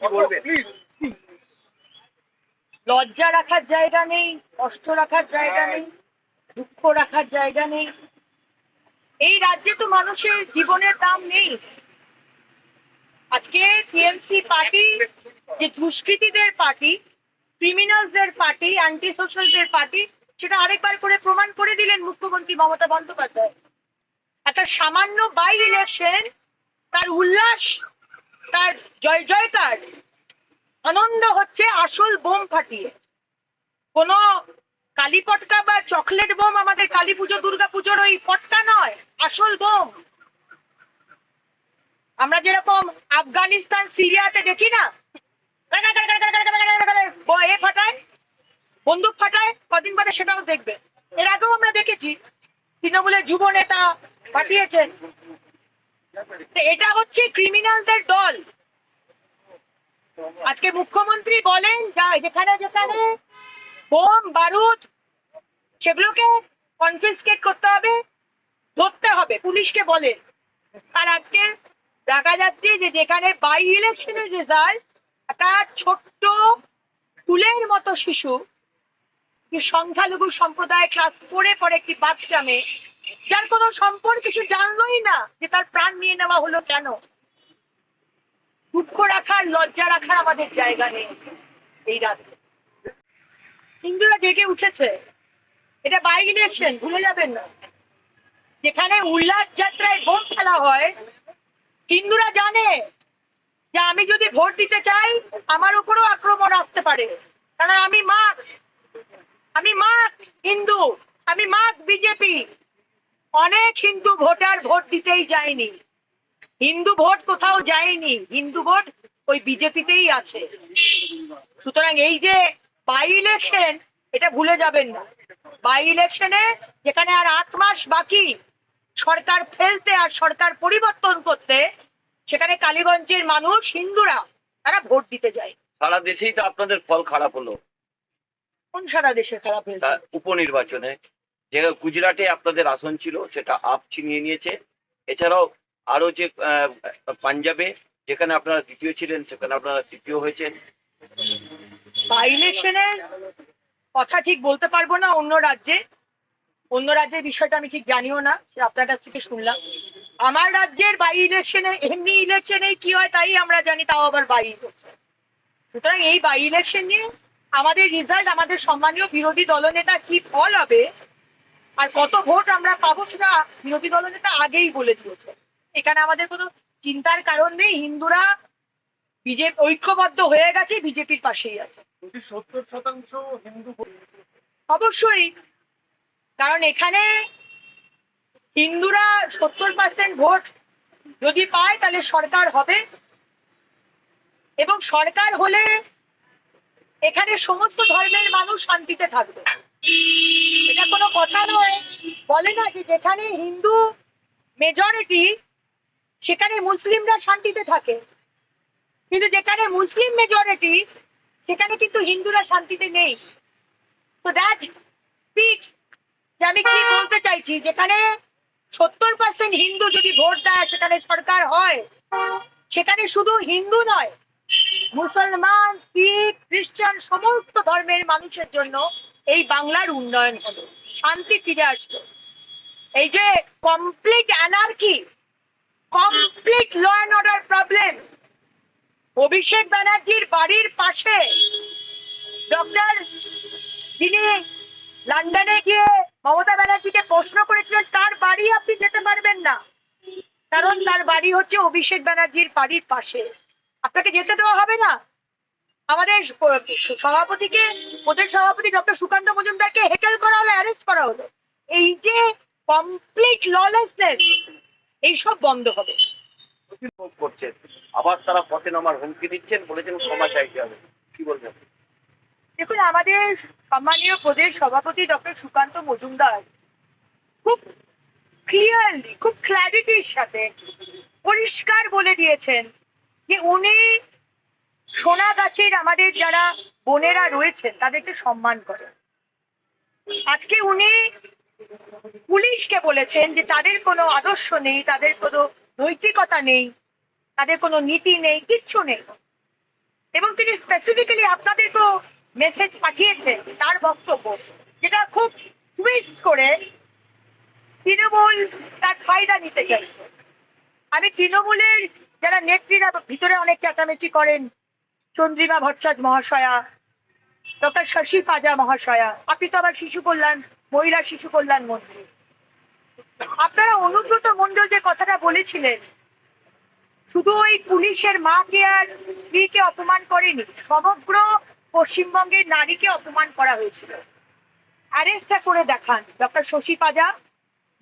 কি বলবেন? লজ্জা রাখার জায়গা নেই কষ্ট রাখার জায়গা নেই দুঃখ রাখার জায়গা নেই। এই রাজ্যে তো মানুষের জীবনের দাম নেই। আজকে টিএমসি পার্টি যে দুষ্কৃতীদের পার্টি ক্রিমিনালসদের পার্টি অ্যান্টি সোশ্যালদের পার্টি সেটা আরেকবার করে প্রমাণ করে দিলেন মুখ্যমন্ত্রী মমতা বন্দ্যোপাধ্যায়। একটা সামান্য বাই ইলেকশন তার উল্লাস জয় জয়কার আনন্দ হচ্ছে আসল বোম ফাটিয়ে কোনো কালী পটকা বা চকলেট বোম আমাদের কালী পুজো দুর্গা পুজোর ওই পটকা নয় আসল বোম আমরা যেরকম আফগানিস্তান সিরিয়াতে দেখি না এ ফাটায় বন্দুক ফাটায় কদিন বাদে সেটাও দেখবে এর আগেও আমরা দেখেছি তৃণমূলের যুব নেতা পাঠিয়েছেন তো এটা হচ্ছে ক্রিমিনালদের দল আজকে মুখ্যমন্ত্রী বলেন, যা যেখানে যেখানে বোম, বারুদ, সেগুলোকে কনফিসকেট করতে হবে, ধরতে হবে, পুলিশকে বলে আর আজকে দেখা যাচ্ছে যে যেখানে বাই ইলেকশনের রেজাল্ট একটা ছোট্ট ফুলের মতো শিশু সংখ্যালঘু সম্প্রদায় ক্লাস ফোরে পড়ে একটি বাচ্চা মেয়ে, যার কোনো সম্পর্ক কিছু জানলোই না যে তার প্রাণ নিয়ে নেওয়া হলো কেন। দুঃখ রাখার, লজ্জা রাখার আমাদের জায়গা নেই এই রাতে। হিন্দুরা জেগে উঠেছে। এটা বাই ইলেকশন ভুলে যাবেন না। যেখানে উল্লাস যাত্রায় ভোট খেলা হয় হিন্দুরা জানে যে আমি যদি ভোট দিতে চাই, আমার উপরেও আক্রমণ আসতে পারে। কারণ আমি মাক আমি মাক হিন্দু, আমি মাক বিজেপি। অনেক হিন্দু ভোটার ভোট দিতেই যায়নি। হিন্দু ভোট কোথাও যায়নি। হিন্দু ভোট ওই বিজেপিতেই আছে। সুতরাং এই যে বাই ইলেকশন এটা ভুলে যাবেন না। বাই ইলেকশনে যেখানে আর আট মাস বাকি সরকার ফেলতে আর সরকার পরিবর্তন করতে সেখানে কালীগঞ্জের মানুষ হিন্দুরা তারা ভোট দিতে যায়। সারা দেশেই তো আপনাদের ফল খারাপ হলো। কোন সারা দেশে খারাপ হয়েছে? উপনির্বাচনে যে গুজরাটে আপনাদের আসন ছিল সেটা আপ ছিনিয়ে নিয়েছে। এছাড়াও আরও যে পাঞ্জাবে, যেখানে আপনারা দ্বিতীয় ছিলেন, সেখানে আপনারা তৃতীয় হয়েছেন। ইলেকশনের কথা ঠিক বলতে পারব না অন্য রাজ্যে। অন্য রাজ্যের বিষয়টা আমি ঠিক জানিও না আপনার কাছ থেকে শুনলাম। আমার রাজ্যের বাই ইলেকশনে এমনি ইলেকশনে কি হয় তাই আমরা জানি, তাও আবার বাই সুতরাং এই বাই ইলেকশন নিয়ে আমাদের রেজাল্ট আমাদের সম্মানীয় বিরোধী দলনেতা কি ফল হবে আর কত ভোট আমরা পাবো সেটা বিরোধী দলনেতা আগেই বলে দিয়েছে এখানে আমাদের কোনো চিন্তার কারণ নেই। হিন্দুরা বিজেপি ঐক্যবদ্ধ হয়ে গেছে বিজেপির পাশেই আছে। সত্তর শতাংশ হিন্দু অবশ্যই। কারণ এখানে হিন্দুরা সত্তর পার্সেন্ট ভোট যদি পায় তাহলে সরকার হবে। এবং সরকার হলে এখানে সমস্ত ধর্মের মানুষ শান্তিতে থাকবে। এটা কোনো কথা নয়। বলে না যে যেখানে হিন্দু মেজরিটি সেখানে মুসলিমরা শান্তিতে থাকে। কিন্তু যেখানে মুসলিম মেজরিটি সেখানে কিন্তু হিন্দুরা শান্তিতে নেই। তো দ্যাট স্পিক্স যে আমি কি বলতে চাইছি যেখানে সত্তর পার্সেন্ট হিন্দু যদি ভোট দেয় সেখানে সরকার হয় সেখানে শুধু হিন্দু নয় মুসলমান শিখ খ্রিস্টান সমস্ত ধর্মের মানুষের জন্য এই বাংলার উন্নয়ন হলো। শান্তি ফিরে আসলো। এই যে complete anarchy complete law and order problem Abhishek ব্যানার্জির বাড়ির পাশে ডক্টর যিনি লন্ডনে গিয়ে মমতা ব্যানার্জিকে প্রশ্ন করেছিলেন তার বাড়ি আপনি যেতে পারবেন না কারণ তার বাড়ি হচ্ছে অভিষেক ব্যানার্জির বাড়ির পাশে আপনাকে যেতে দেওয়া হবে না আমাদের সভাপতিকে প্রদেশ সভাপতি ডক্টর সুকান্ত মজুমদারকে হেকেল করা হলো অ্যারেস্ট করা হলো এই যে কমপ্লিট ললেসনেস এইসব বন্ধ হবে ভোগ করছেন। আবার তারা পথে নামার হুমকি দিচ্ছেন, বলেছেন ক্ষমা চাইতে হবে। কি বলবেন? দেখুন, আমাদের সম্মানীয় প্রদেশ সভাপতি ডক্টর সুকান্ত মজুমদার খুব ক্লিয়ারলি খুব ক্ল্যারিটির সাথে পরিষ্কার বলে দিয়েছেন যে উনি সোনাগাছির আমাদের যারা বোনেরা রয়েছেন, তাদেরকে সম্মান করেন। আজকে উনি পুলিশকে বলেছেন যে তাদের কোনো আদর্শ নেই, তাদের কোনো নৈতিকতা নেই, তাদের কোনো নীতি নেই, কিচ্ছু নেই। এবং তিনি স্পেসিফিক্যালি আপনাদের তো মেসেজ পাঠিয়েছেন, তার বক্তব্য, যেটা খুব টুইস্ট করে তৃণমূল তার ফায়দা নিতে চাইছে। আমি তৃণমূলের যারা নেত্রীরা, ভিতরে অনেক চেঁচামেচি করেন, চন্দ্রিমা ভট্টাচার্য মহাশয়া, ডক্টর শশী পাজা মহাশয়া আপনি তো আবার শিশু কল্যাণ মহিলা শিশু কল্যাণ মন্ত্রী। আপনারা অনুব্রত মন্ডল যে কথাটা বলেছিলেন। শুধু ওই পুলিশের মাকে আর স্ত্রীকে অপমান করেনি, সমগ্র পশ্চিমবঙ্গের নারীকে অপমান করা হয়েছিল। অ্যারেস্টটা করে দেখান ডক্টর শশী পাজা,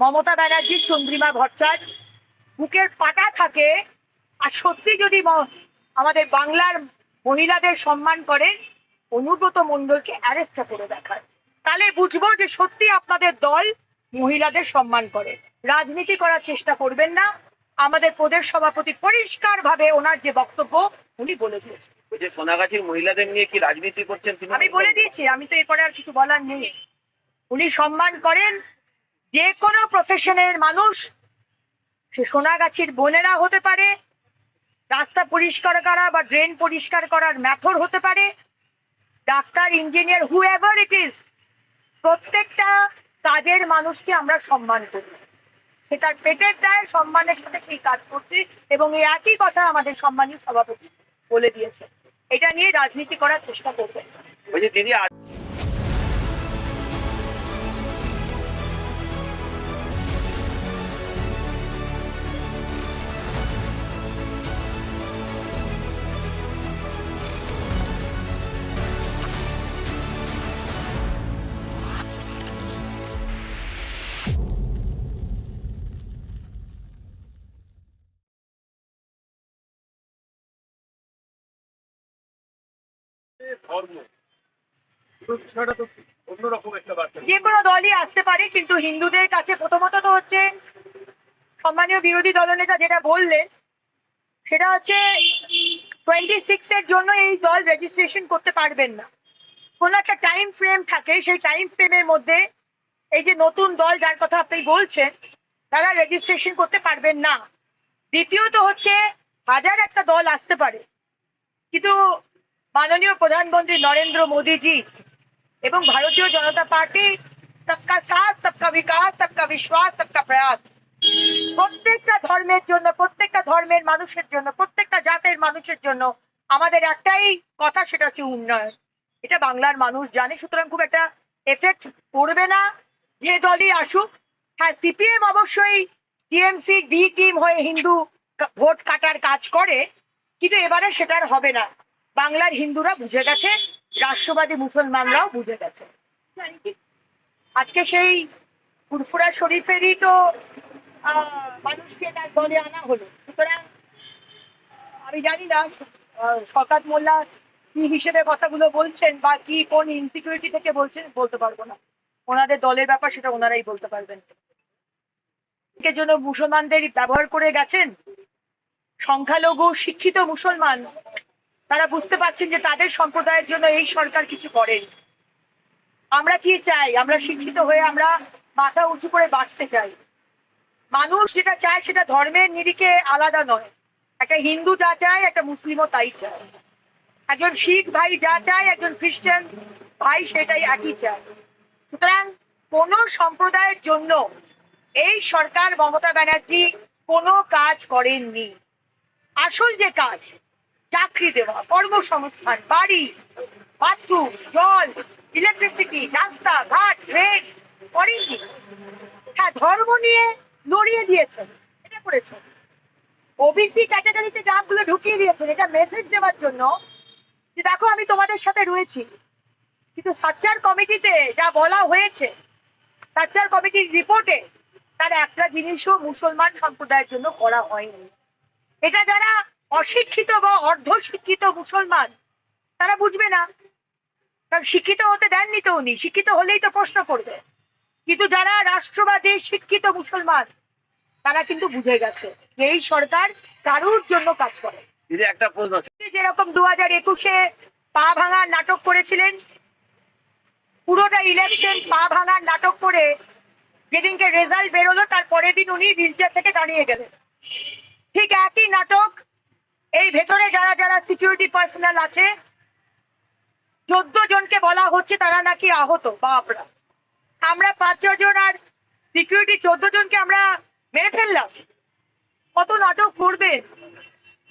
মমতা ব্যানার্জি, চন্দ্রিমা ভট্টাচার্য। বুকের পাটা থাকে, আর সত্যি যদি আমাদের বাংলার মহিলাদের সম্মান করেন অনুব্রত মণ্ডলকে অ্যারেস্টটা করে দেখান। তাহলে বুঝব যে সত্যি আপনাদের দল মহিলাদের সম্মান করে। রাজনীতি করার চেষ্টা করবেন না। আমাদের প্রদেশ সভাপতি পরিষ্কার ভাবে ওনার যে বক্তব্য উনি বলে দিয়েছেন। যে সোনাগাছির মহিলাদের নিয়ে কি রাজনীতি করছেন আমি বলে দিয়েছি আমি তো এরপরে আর কিছু বলার নেই। উনি সম্মান করেন যে কোনো প্রফেশনের মানুষ সে সোনাগাছির বোনেরা হতে পারে রাস্তা পরিষ্কার করা বা ড্রেন পরিষ্কার করার ম্যাথর হতে পারে doctor engineer whoever it is প্রত্যেকটা কাজের মানুষকে আমরা সম্মান করি। সে তার পেটের দায় সম্মানের সাথে সেই কাজ করছে এবং এই একই কথা আমাদের সম্মানীয় সভাপতি বলে দিয়েছে এটা নিয়ে রাজনীতি করার চেষ্টা যে দিদি যে কোনো দলই আসতে পারে, কিন্তু হিন্দুদের কাছে প্রথমত তো হচ্ছে সম্মানীয় বিরোধী দলনেতা যেটা বললেন, সেটা হচ্ছে টোয়েন্টি সিক্স এর জন্য এই দল রেজিস্ট্রেশন করতে পারবেন না। কোনো একটা টাইম ফ্রেম থাকে, সেই টাইম ফ্রেমের মধ্যে এই যে নতুন দল যার কথা আপনি বলছেন, তারা রেজিস্ট্রেশন করতে পারবেন না। দ্বিতীয়ত হচ্ছে হাজার একটা দল আসতে পারে। কিন্তু মাননীয় প্রধানমন্ত্রী নরেন্দ্র মোদীজি এবং ভারতীয় জনতা পার্টি, সবকা সাথ, সবকা বিকাশ, সবকা বিশ্বাস, সবকা প্রয়াস। প্রত্যেকটা ধর্মের জন্য, প্রত্যেকটা ধর্মের মানুষের জন্য, প্রত্যেকটা জাতের মানুষের জন্য আমাদের একটাই কথা, সেটা হচ্ছে উন্নয়ন। এটা বাংলার মানুষ জানে, সুতরাং খুব একটা এফেক্ট পড়বে না। যে দলই আসুক হ্যাঁ সিপিএম অবশ্যই টিএমসি, ডি টিম হয়ে হিন্দু ভোট কাটার কাজ করে, কিন্তু এবারে সেটা আর হবে না। বাংলার হিন্দুরা বুঝে গেছে, রাষ্ট্রবাদী মুসলমানরাও বুঝে গেছে। আজকে সেই ফুরফুরা শরীফেরই তো মানুষকে তার দলে আনা হলো। সুতরাং আমি জানি না শকাত মোল্লা কি হিসেবে কথাগুলো বলছেন বা কি কোন ইনসিকিউরিটি থেকে বলছেন বলতে পারব না। ওনাদের দলের ব্যাপার সেটা ওনারাই বলতে পারবেন। জন্য মুসলমানদের ব্যবহার করে গেছেন। সংখ্যালঘু শিক্ষিত মুসলমান তারা বুঝতে পারছেন যে তাদের সম্প্রদায়ের জন্য এই সরকার কিছু করেন। আমরা কি চাই? আমরা শিক্ষিত হয়ে আমরা মাথা উঁচু করে বাঁচতে চাই। মানুষ যেটা চায় সেটা ধর্মের নিরিখে আলাদা নয়। একটা হিন্দু যা চায়, একটা মুসলিমও তাই চায়। একজন শিখ ভাই যা চায়, একজন খ্রিস্টান ভাই সেটাই একই চায়। সুতরাং কোন সম্প্রদায়ের জন্য এই সরকার মমতা ব্যানার্জি কোনো কাজ করেননি। আসল যে কাজ চাকরি দেওয়া, কর্মসংস্থান, বাড়ি, বাথরুম, জল ইলেকট্রিসিটি রাস্তা, ঘাট ট্রেন করেননি হ্যাঁ ধর্ম নিয়ে লড়িয়ে দিয়েছেন এটা করেছেন ওবিসি ক্যাটাগরিতে নামগুলো ঢুকিয়ে দিয়েছেন, এটা মেসেজ দেওয়ার জন্য যে দেখো, আমি তোমাদের সাথে রয়েছি। কিন্তু সাচ্চার কমিটিতে যা বলা হয়েছে, সাচ্চার কমিটির রিপোর্টে তার একটা জিনিসও মুসলমান সম্প্রদায়ের জন্য করা হয়নি। এটা যারা অশিক্ষিত বা অর্ধশিক্ষিত মুসলমান তারা বুঝবে না। কারণ শিক্ষিত হতে দেননি তো উনি শিক্ষিত হলেই তো প্রশ্ন করবে। কিন্তু যারা রাষ্ট্রবাদী শিক্ষিত মুসলমান তারা কিন্তু বুঝে গেছে যে এই সরকার কারুর জন্য কাজ করে। একটা প্রশ্ন যেরকম দু হাজার একুশে পা ভাঙার নাটক করেছিলেন পুরোটা ইলেকশন পা ভাঙার নাটক করে যেদিনকে রেজাল্ট বেরোলো তার পরের দিন উনি হুইলচেয়ার থেকে দাঁড়িয়ে গেলেন। ঠিক একই নাটক এই ভেতরে যারা যারা সিকিউরিটি পার্সোনাল আছে, চোদ্দ জনকে বলা হচ্ছে তারা নাকি আহত, বাপরা। আমরা পাঁচ জন আর সিকিউরিটি চোদ্দ জনকে আমরা মেরে ফেললাম। কত নাটক করবেন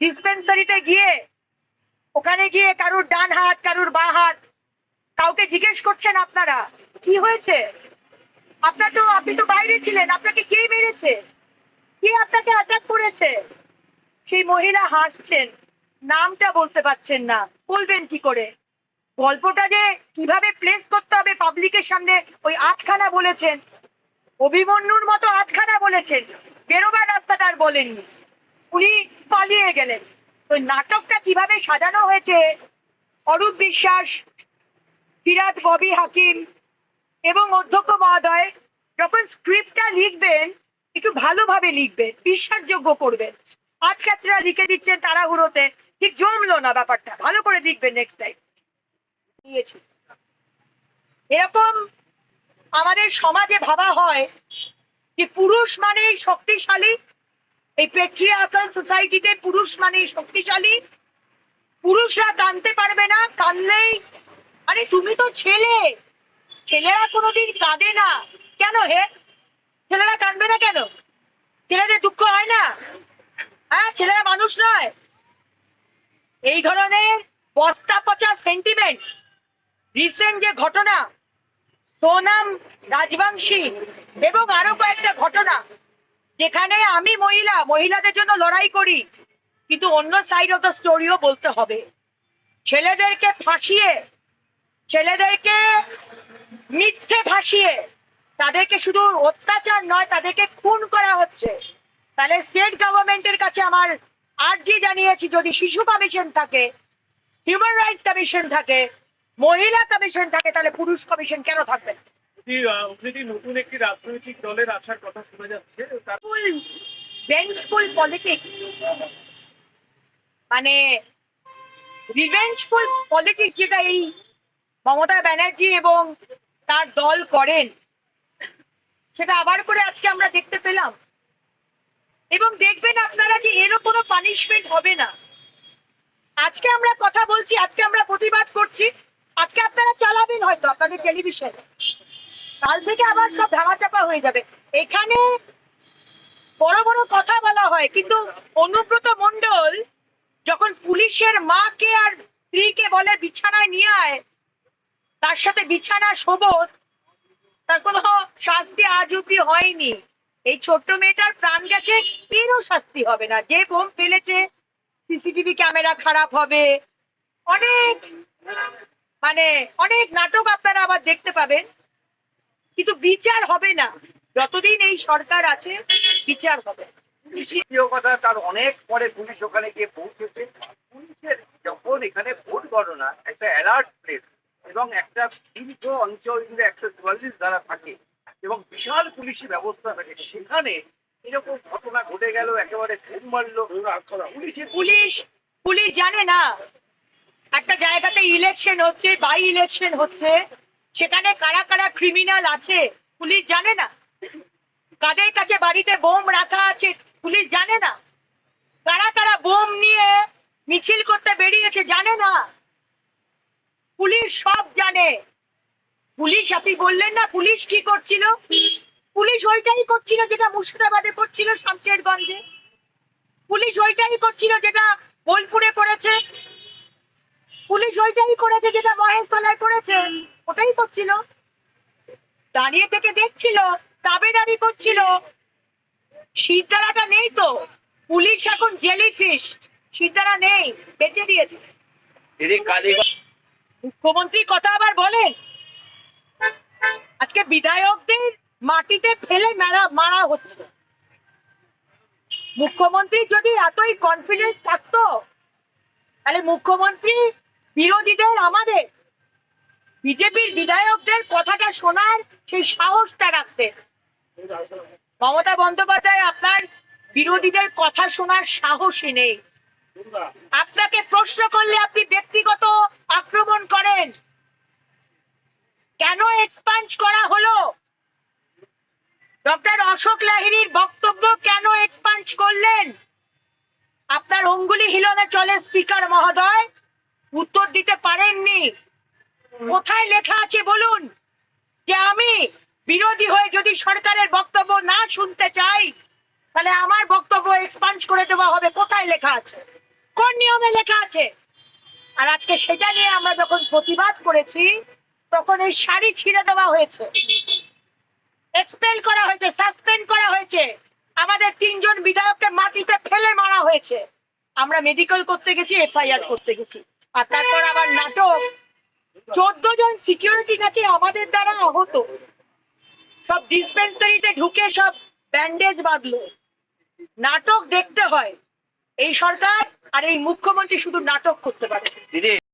ডিসপেন্সারিতে গিয়ে, ওখানে গিয়ে কারুর ডান হাত, কারুর বা হাত, কাউকে জিজ্ঞেস করছেন আপনারা, কি হয়েছে? আপনার তো, আপনি তো বাইরে ছিলেন, আপনাকে কে মেরেছে? কে আপনাকে অ্যাটাক করেছে? সেই মহিলা হাসছেন, নামটা বলতে পারছেন না, বলবেন কি করে? গল্পটা যে কীভাবে প্লেস করতে হবে পাবলিকের সামনে, ওই আটখানা বলেছেন। অভিমন্যুর মতো আটখানা বলেছেন, বেরোবার রাস্তাটা আর বলেননি। উনি পালিয়ে গেলেন। তো নাটকটা কীভাবে সাজানো হয়েছে? অরূপ বিশ্বাস বিরাট ববি হাকিম এবং অধ্যক্ষ মহোদয় যখন স্ক্রিপ্টটা লিখবেন, একটু ভালোভাবে লিখবেন, বিশ্বাসযোগ্য করবেন। আটকাচরা লিখে দিচ্ছেন তাড়াহুড়োতে। ঠিক জমলো না ব্যাপারটা। ভালো করে লিখবেন নেক্সট টাইম নিয়েছি এরকম আমাদের সমাজে ভাবা হয় যে পুরুষ মানেই শক্তিশালী, এই পেট্রিয়ার্কাল সোসাইটিতে পুরুষ মানেই শক্তিশালী। পুরুষরা কানতে পারবে না কানলেই আরে তুমি তো ছেলে। ছেলেরা কোনোদিন কাঁদে না। কেন হে? ছেলেরা কাঁদবে না কেন? ছেলেদের দুঃখ হয় না? হ্যাঁ ছেলেরা মানুষ নয়। এই ধরনের বস্তা পচা সেন্টিমেন্ট রিসেন্ট যে ঘটনা, সোনাম রাজবংশী এবং আরও কয়েকটা ঘটনা, যেখানে আমি মহিলা, মহিলাদের জন্য লড়াই করি, কিন্তু অন্য সাইড অফ দ্য স্টোরিও বলতে হবে। ছেলেদেরকে ফাঁসিয়ে, ছেলেদেরকে মিথ্যে ফাঁসিয়ে, তাদেরকে শুধু অত্যাচার নয়, তাদেরকে খুন করা হচ্ছে। তাহলে স্টেট গভর্নমেন্টের কাছে আমার আর্জি জানিয়েছি যদি শিশু কমিশন থাকে হিউম্যান রাইটস কমিশন থাকে মহিলা কমিশন থাকে তাহলে পুরুষ কমিশন কেন থাকবে নতুন একটি রাজনৈতিক দলের আসার কথা শোনা যাচ্ছে। পলিটিক্স মানে রিভেঞ্জফুল পলিটিক্স যেটা এই মমতা ব্যানার্জি এবং তার দল করেন সেটা আবার করে আজকে আমরা দেখতে পেলাম। এবং দেখবেন আপনারা যে এরও কোনো পানিশমেন্ট হবে না। আজকে আমরা কথা বলছি, আজকে আমরা প্রতিবাদ করছি, আজকে আপনারা চালাবেন হয়তো আপনাদের টেলিভিশন কাল থেকে আবার সব ধামাচাপা হয়ে যাবে। এখানে বড় বড় কথা বলা হয়, কিন্তু অনুব্রত মন্ডল যখন পুলিশের মাকে আর স্ত্রীকে বলে বিছানায় নিয়ে আয়, তার সাথে বিছানা শোবত তার কোনো শাস্তি আজ অব্দি হয়নি। এই ছোট্ট মেয়েটার প্রাণ গেছে এরও শাস্তি হবে না। যে বোম ফেলেছে, সিসিটিভি ক্যামেরা খারাপ হবে। অনেক মানে অনেক নাটক আপনারা আবার দেখতে পাবেন। কিন্তু বিচার হবে না। যতদিন এই সরকার আছে, বিচার হবে। কথা, তার অনেক পরে পুলিশ ওখানে গিয়ে পৌঁছেছে। পুলিশের যখন এখানে ভোট গণনা, একটা অ্যালার্ট প্লেস এবং একটা দীর্ঘ অঞ্চল জুড়ে একশো চুয়াল্লিশ ধারা থাকে এবং বিশাল পুলিশি ব্যবস্থা থাকে। সেখানে এরকম ঘটনা ঘটে গেল, একেবারে ঘুম মারলো। পুলিশের পুলিশ পুলিশ জানে না। একটা জায়গাতে ইলেকশন হচ্ছে বাই ইলেকশন হচ্ছে। সেখানে কারা কারা ক্রিমিনাল আছে, পুলিশ জানে না। কাদের কাছে বাড়িতে বোম রাখা আছে, পুলিশ জানে না। কারা কারা বোম নিয়ে মিছিল করতে বেরিয়েছে, জানে না। পুলিশ সব জানে। পুলিশ আপনি বললেন না পুলিশ কি করছিল? পুলিশ ওইটাই করছিল যেটা মুর্শিদাবাদে করছিল শামশেরগঞ্জে। পুলিশ ওইটাই করছিল যেটা বোলপুরে করেছে। পুলিশ ওইটাই করেছে যেটা মহেশতলায় করেছে। ওটাই করছিল। দাঁড়িয়ে থেকে দেখছিল তাবেদারি করছিল। শীতদারাটা নেই তো। পুলিশ এখন জেলি ফিশ। শীতদারা নেই বেঁচে দিয়েছে। মুখ্যমন্ত্রী কথা আবার বলেন? আজকে বিধায়কদের মাটিতে ফেলে মারা মারা হচ্ছে। মুখ্যমন্ত্রী যদি এতই কনফিডেন্স থাকতো, তাহলে মুখ্যমন্ত্রী বিরোধীদের আমাদের, বিজেপির বিধায়কদের কথাটা শোনার সেই সাহসটা রাখতে মমতা বন্দ্যোপাধ্যায়, আপনার বিরোধীদের কথা শোনার সাহসই নেই। আপনাকে প্রশ্ন করলে আপনি ব্যক্তিগত আক্রমণ করেন কেন এক্সপাঞ্জ করা হলো? ডক্টর অশোক লাহিড়ির বক্তব্য কেন এক্সপাঞ্জ করলেন? আপনার অঙ্গুলি হিলনে চলে স্পিকার মহোদয়, উত্তর দিতে পারেননি। কোথায় লেখা আছে বলুন? যে আমি বিরোধী হয়ে যদি সরকারের বক্তব্য না শুনতে চাই, তাহলে আমার বক্তব্য এক্সপান্স করে দেওয়া হবে। কোথায় লেখা আছে? কোন নিয়মে লেখা আছে? আর আজকে সেটা নিয়ে আমরা যখন প্রতিবাদ করেছি তখন এই শাড়ি ছিঁড়ে দেওয়া হয়েছে। এক্সপেল করা হয়েছে সাসপেন্ড করা হয়েছে। আমাদের তিনজন বিধায়ককে মাটিতে ফেলে মারা হয়েছে। আমরা মেডিকেল করতে গেছি এফআইআর করতে গেছি। আর তারপর আবার নাটক। চোদ্দ জন সিকিউরিটি নাকি আমাদের দ্বারা আহত। সব ডিসপেন্সারিতে ঢুকে সব ব্যান্ডেজ বাঁধলো। নাটক দেখতে হয়। এই সরকার আর এই মুখ্যমন্ত্রী শুধু নাটক করতে পারে।